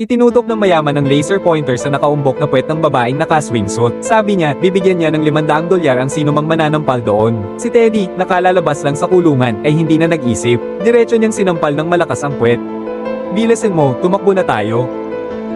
Itinutok ng mayaman ng laser pointer sa nakaumbok na puwet ng babaeng naka-swimsuit. Sabi niya, bibigyan niya ng 500 dolyar ang sino mang mananampal doon. Si Teddy, nakalalabas lang sa kulungan, ay hindi na nag-isip. Diretso niyang sinampal ng malakas ang puwet. Bilasin mo, tumakbo na tayo.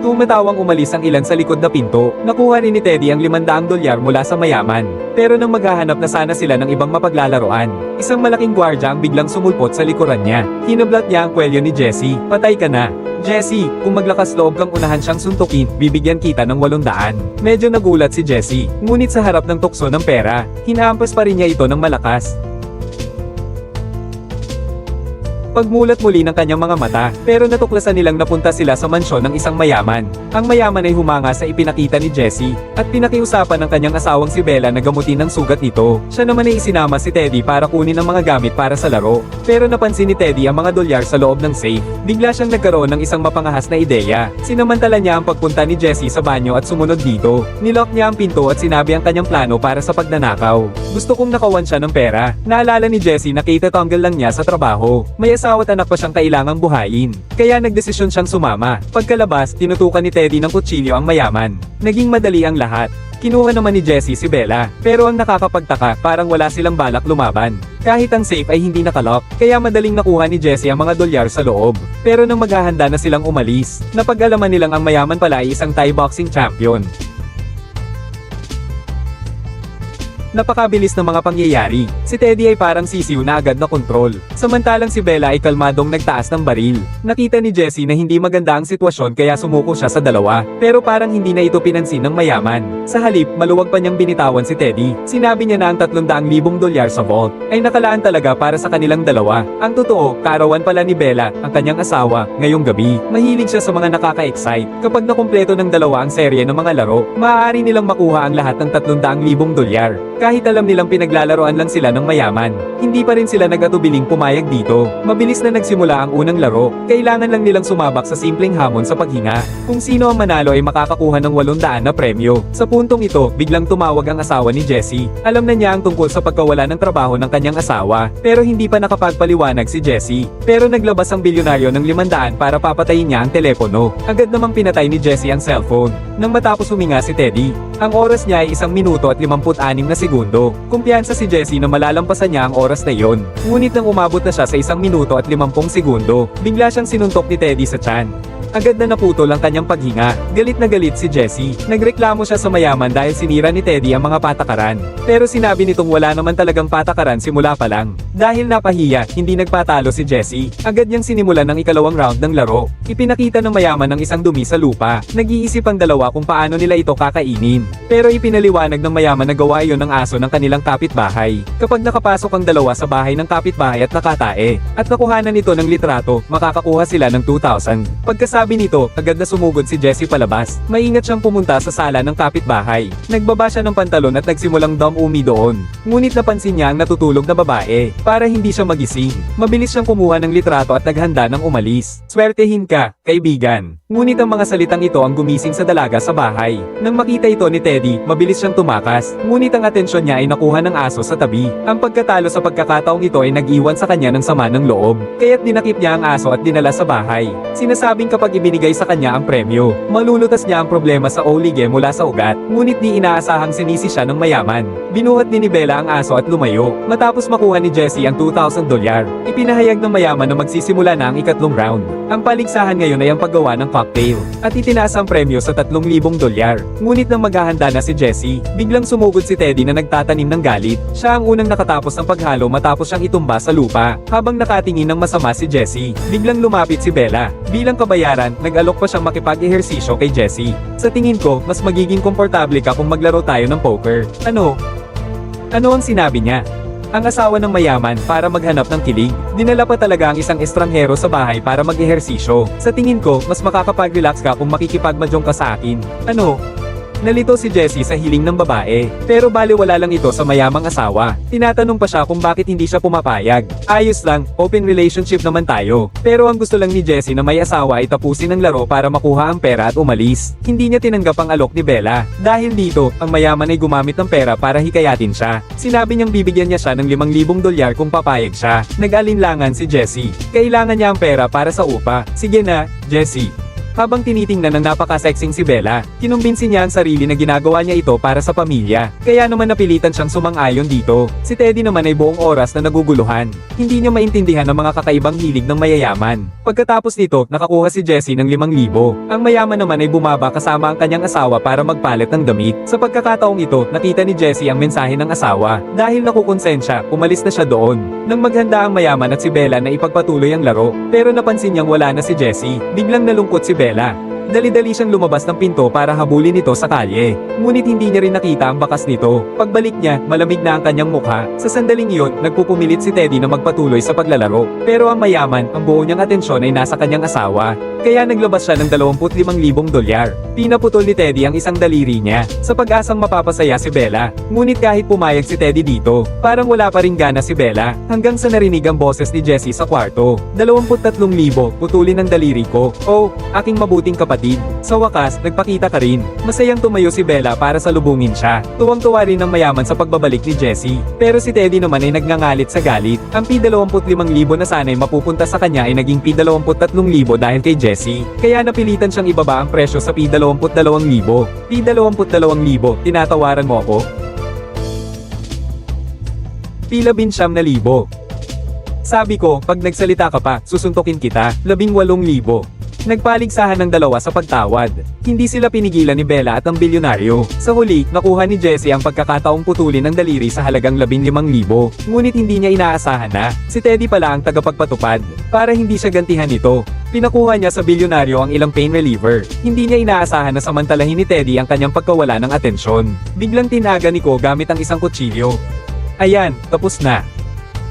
Tumatawang umalis ang ilan sa likod na pinto. Nakuha ni Teddy ang 500 dolyar mula sa mayaman. Pero nang maghahanap na sana sila ng ibang mapaglalaroan, isang malaking gwardya ang biglang sumulpot sa likuran niya. Hinablat niya ang kwelyo ni Jesse. Patay ka na. Jesse, kung maglakas loob kang unahan siyang suntukin, bibigyan kita ng 800. Medyo nagulat si Jesse, ngunit sa harap ng tukso ng pera, hinahampas pa rin niya ito ng malakas. Pagmulat muli ng kanyang mga mata, pero natuklasan nilang napunta sila sa mansyon ng isang mayaman. Ang mayaman ay humanga sa ipinakita ni Jesse, at pinakiusapan ng kanyang asawang si Bella na gamutin ang sugat nito. Siya naman ay isinama si Teddy para kunin ang mga gamit para sa laro. Pero napansin ni Teddy ang mga dolyar sa loob ng safe. Bigla siyang nagkaroon ng isang mapangahas na ideya. Sinamantala niya ang pagpunta ni Jesse sa banyo at sumunod dito. Nilock niya ang pinto at sinabi ang kanyang plano para sa pagnanakaw. Gusto kong nakawan siya ng pera. Naalala ni Jesse na katatanggal lang niya sa trabaho. May asawa at anak pa siyang kailangang buhayin. Kaya nagdesisyon siyang sumama. Pagkalabas, tinutukan ni Teddy ng kutsilyo ang mayaman. Naging madali ang lahat. Kinuha naman ni Jesse si Bella, pero ang nakakapagtaka, parang wala silang balak lumaban. Kahit ang safe ay hindi nakalock, kaya madaling nakuha ni Jesse ang mga dolyar sa loob. Pero nang maghahanda na silang umalis, napag-alaman nilang ang mayaman pala ay isang Thai boxing champion. Napakabilis ng mga pangyayari. Si Teddy ay parang sisiw na agad na kontrol. Samantalang si Bella ay kalmadong nagtaas ng baril. Nakita ni Jesse na hindi maganda ang sitwasyon kaya sumuko siya sa dalawa. Pero parang hindi na ito pinansin ng mayaman. Sa halip, maluwag pa niyang binitawan si Teddy. Sinabi niya na ang 300,000 dolyar sa vault ay nakalaan talaga para sa kanilang dalawa. Ang totoo, kaarawan pala ni Bella, ang kanyang asawa, ngayong gabi. Mahilig siya sa mga nakaka-excite. Kapag nakumpleto ng dalawa ang serye ng mga laro, maaari nilang makuha ang lahat ng 300,000 dolyar. Kahit alam nilang pinaglalaroan lang sila ng mayaman, hindi pa rin sila nag-atubiling pumayag dito. Mabilis na nagsimula ang unang laro, kailangan lang nilang sumabak sa simpleng hamon sa paghinga. Kung sino ang manalo ay makakakuha ng 800 na premyo. Sa puntong ito, biglang tumawag ang asawa ni Jesse. Alam na niya ang tungkol sa pagkawala ng trabaho ng kanyang asawa, pero hindi pa nakapagpaliwanag si Jesse. Pero naglabas ang bilyonaryo ng 500 para papatayin niya ang telepono. Agad namang pinatay ni Jesse ang cellphone. Nang matapos huminga si Teddy, ang oras niya ay isang minuto at 56 na segundo. Kumpiyansa si Jesse na malalampasan niya ang oras na iyon. Ngunit nang umabot na siya sa isang minuto at 50 segundo, bigla siyang sinuntok ni Teddy sa tiyan. Agad na naputol ang kanyang paghinga. Galit na galit si Jesse. Nagreklamo siya sa mayaman dahil sinira ni Teddy ang mga patakaran. Pero sinabi nitong wala naman talagang patakaran simula pa lang. Dahil napahiya, hindi nagpatalo si Jesse. Agad niyang sinimulan ng ikalawang round ng laro. Ipinakita ng mayaman ng isang dumi sa lupa. Nag-iisip ang dalawa kung paano nila ito kakainin. Pero ipinaliwanag ng mayaman na gawa iyon ng aso ng kanilang kapitbahay. Kapag nakapasok ang dalawa sa bahay ng kapitbahay at nakatae, at nakuhanan nito ng litrato, makakakuha sila ng 2,000. Pagkasabi nito, agad na sumugod si Jesse palabas. Maingat siyang pumunta sa sala ng kapitbahay. Nagbaba siya ng pantalon at nagsimulang dom umi doon. Ngunit napansin niya ang natutulog na babae. Para hindi siya magising, mabilis siyang kumuha ng litrato at naghanda ng umalis. Swertehin ka, kaibigan. Ngunit ang mga salitang ito ang gumising sa dalaga sa bahay. Nang makita ito ni Teddy, mabilis siyang tumakas. Ngunit ang atensyon niya ay nakuha ng aso sa tabi. Ang pagkatalo sa pagkakataong ito ay nag-iwan sa kanya ng sama ng loob. Kaya't dinakip niya ang aso at dinala sa bahay. Sinasabing kapag ibinigay sa kanya ang premyo, malulutas niya ang problema sa olige mula sa ugat. Ngunit di inaasahang sinisi siya ng mayaman. Binuhat ni Nibela ang aso at lumayo. Matapos makuha ni Jesse ang 2,000 dolyar, ipinahayag ng mayaman na magsisimula na ang ikatlong round. Ang paligsahan ngayon ay ang paggawa ng cocktail, at itinaas ang premyo sa 3,000 dolyar. Ngunit nang maghahanda na si Jesse, biglang sumugod si Teddy na nagtatanim ng galit. Siya ang unang nakatapos ng paghalo matapos siyang itumba sa lupa. Habang nakatingin ng masama si Jesse, biglang lumapit si Bella. Bilang kabayaran, nag-alok pa siyang makipag-ehersisyo kay Jesse. Sa tingin ko, mas magiging komportable ka kung maglaro tayo ng poker. Ano? Ano ang sinabi niya? Ang asawa ng mayaman para maghanap ng kilig, dinala pa talaga ang isang estranghero sa bahay para mag-ehersisyo. Sa tingin ko, mas makakapag-relax ka kung makikipagmadyong ka sa akin. Ano? Nalito si Jessie sa hiling ng babae, pero baliwala lang ito sa mayamang asawa. Tinatanong pa siya kung bakit hindi siya pumapayag. Ayos lang, open relationship naman tayo. Pero ang gusto lang ni Jessie na may asawa ay tapusin ang laro para makuha ang pera at umalis. Hindi niya tinanggap ang alok ni Bella. Dahil dito, ang mayaman ay gumamit ng pera para hikayatin siya. Sinabi niyang bibigyan niya siya ng 5,000 dolyar kung papayag siya. Nag-alinlangan si Jessie. Kailangan niya ang pera para sa upa. Sige na, Jessie. Habang tinitingnan ng napaka-sexing si Bella, kinumbinsi niya ang sarili na ginagawa niya ito para sa pamilya. Kaya naman napilitan siyang sumang-ayon dito. Si Teddy naman ay buong oras na naguguluhan. Hindi niya maintindihan ang mga kakaibang hilig ng mayayaman. Pagkatapos nito, nakakuha si Jessie ng 5,000. Ang mayaman naman ay bumaba kasama ang kanyang asawa para magpalit ng damit. Sa pagkakataong ito, nakita ni Jessie ang mensahe ng asawa. Dahil nakukonsensya, umalis na siya doon. Nang maghanda ang mayaman at si Bella na ipagpatuloy ang laro, pero napansin niyang wala na si Jessie. Biglang nalungkot si Bella. Dali-dali siyang lumabas ng pinto para habulin ito sa kalye. Ngunit hindi niya rin nakita ang bakas nito. Pagbalik niya, malamig na ang kanyang mukha. Sa sandaling iyon, nagpupumilit si Teddy na magpatuloy sa paglalaro. Pero ang mayaman, ang buo niyang atensyon ay nasa kanyang asawa. Kaya naglabas siya ng 25,000 dolyar. Pinaputol ni Teddy ang isang daliri niya sa pag-asang mapapasaya si Bella. Ngunit kahit pumayag si Teddy dito, parang wala pa rin gana si Bella hanggang sa narinig ang boses ni Jessie sa kwarto. 23,000, putulin ang daliri ko. Oh, aking mabuting kapatid. Sa wakas, nagpakita ka rin. Masayang tumayo si Bella para salubungin siya. Tuwang-tuwa rin ang mayaman sa pagbabalik ni Jessie. Pero si Teddy naman ay nagngangalit sa galit. Ang P25,000 na sana'y mapupunta sa kanya ay naging P23,000 dahil kay Jessie. Kaya napilitan siyang ibaba ang presyo sa P22,000. P22,000, tinatawaran mo ako? P19,000. Sabi ko, pag nagsalita ka pa, susuntokin kita, 18,000. Nagpaligsahan ng dalawa sa pagtawad. Hindi sila pinigilan ni Bella at ang bilyonaryo. Sa huli, nakuha ni Jesse ang pagkakataong putulin ng daliri sa halagang 15,000. Ngunit hindi niya inaasahan na, si Teddy pala ang tagapagpatupad. Para hindi siya gantihan nito, pinakuha niya sa bilyonaryo ang ilang pain reliever. Hindi niya inaasahan na samantalahin ni Teddy ang kanyang pagkawala ng atensyon. Biglang tinaga ni Ko gamit ang isang kutsilyo. Ayan, tapos na.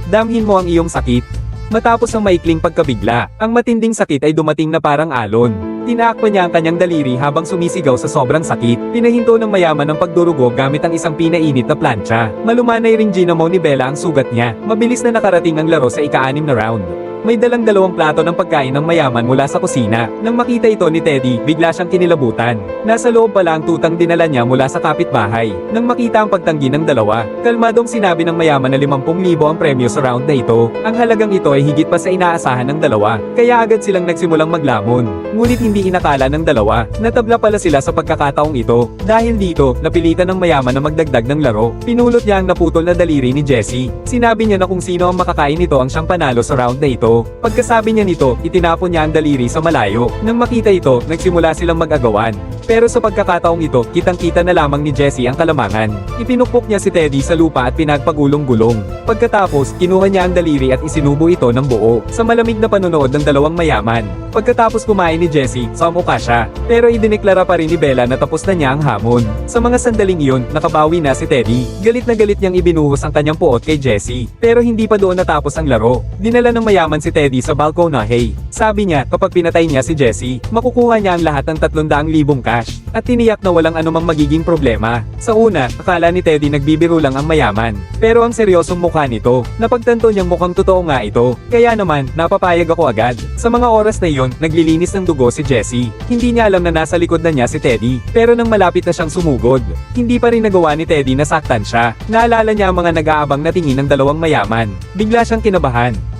Damhin mo ang iyong sakit. Matapos ang maikling pagkabigla, ang matinding sakit ay dumating na parang alon. Tinaakpa niya ang kanyang daliri habang sumisigaw sa sobrang sakit. Pinahinto ng mayaman ang pagdurugo gamit ang isang pinainit na plancha. Malumanay ring ginamo ni Bella ang sugat niya. Mabilis na nakarating ang laro sa ika-anim na round. May dalang dalawang plato ng pagkain ng mayaman mula sa kusina. Nang makita ito ni Teddy, bigla siyang kinilabutan. Nasa loob pala ang tutang dinala niya mula sa kapitbahay. Nang makita ang pagtanggi ng dalawa, kalmadong sinabi ng mayaman na 50,000 ang premyo sa round na ito. Ang halagang ito ay higit pa sa inaasahan ng dalawa, kaya agad silang nagsimulang maglamon. Ngunit hindi inakala ng dalawa, natabla pala sila sa pagkakataong ito. Dahil dito, napilitan ng mayaman na magdagdag ng laro. Pinulot niya ang naputol na daliri ni Jesse. Sinabi niya na kung sino ang makakain nito ang siyang panalo sa round na ito. Pagkasabi niya nito, itinapon niya ang daliri sa malayo. Nang makita ito, nagsimula silang mag-agawan. Pero sa pagkakataong ito, kitang-kita na lamang ni Jesse ang kalamangan. Ipinukpok niya si Teddy sa lupa at pinagpagulong-gulong. Pagkatapos, kinuha niya ang daliri at isinubo ito ng buo sa malamig na panonood ng dalawang mayaman. Pagkatapos kumain ni Jesse, samuka siya. Pero idineklara pa rin ni Bella na tapos na niya ang hamon. Sa mga sandaling iyon, nakabawi na si Teddy. Galit na galit niyang ibinuhos ang kanyang puot kay Jesse. Pero hindi pa doon natapos ang laro. Dinala ng mayaman si Teddy sa balkonahe. Sabi niya, kapag pinatay niya si Jesse, makukuha niya ang lahat ng 300,000 cash. At tiniyak na walang anumang magiging problema. Sa una, akala ni Teddy nagbibiro lang ang mayaman. Pero ang seryosong mukha nito, napagtanto niyang mukhang totoo nga ito. Kaya naman, napapayag ako agad. Sa mga oras na iyon, naglilinis ng dugo si Jesse. Hindi niya alam na nasa likod na niya si Teddy. Pero nang malapit na siyang sumugod, hindi pa rin nagawa ni Teddy na saktan siya. Naalala niya ang mga nag-aabang na tingin ng dalawang mayaman. Bigla siyang kinabahan.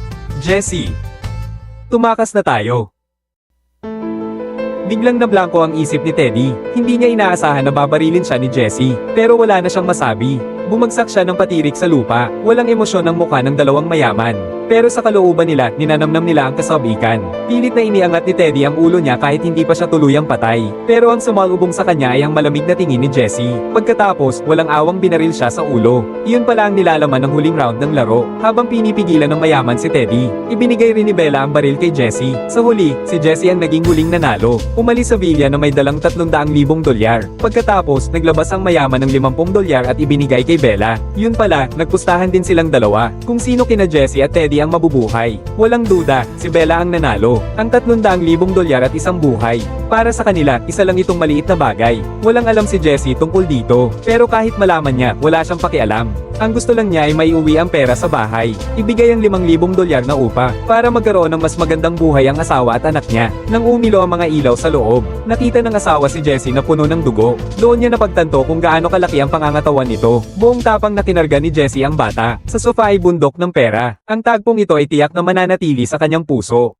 Jesse, tumakas na tayo. Biglang nablangko ang isip ni Teddy. Hindi niya inaasahan na babarilin siya ni Jesse. Pero wala na siyang masabi. Bumagsak siya ng patirik sa lupa. Walang emosyon ang mukha ng dalawang mayaman. Pero sa kalooban nila, ninanamnam nila ang kasabikan. Pilit na iniangat ni Teddy ang ulo niya kahit hindi pa siya tuluyang patay. Pero ang sumalubong sa kanya ay ang malamig na tingin ni Jesse. Pagkatapos, walang awang binaril siya sa ulo. Iyon pala ang nilalaman ng huling round ng laro. Habang pinipigilan ng mayaman si Teddy, ibinigay rin ni Bella ang baril kay Jesse. Sa huli, si Jesse ang naging huling nanalo. Umalis sa villa na may dalang 300,000 dolyar. Pagkatapos, naglabas ang mayaman ng 50 dolyar at ibinigay kay Bella. Yun pala, nagpustahan din silang dalawa. Kung sino kina Jesse at Teddy ang mabubuhay. Walang duda, si Bella ang nanalo. Ang 300,000 dolyar at isang buhay. Para sa kanila, isa lang itong maliit na bagay. Walang alam si Jesse tungkol dito. Pero kahit malaman niya, wala siyang pakialam. Ang gusto lang niya ay may uwi ang pera sa bahay. Ibigay ang 5,000 dolyar na upa para magkaroon ng mas magandang buhay ang asawa at anak niya. Nang umilo ang mga ilaw sa loob, nakita ng asawa si Jesse na puno ng dugo. Doon niya napagtanto kung gaano kalaki ang pangangatawan nito. Buong tapang na kinarga ni Jesse ang bata. Sa sofa ay bundok ng pera. Ang tagpong ito ay tiyak na mananatili sa kanyang puso.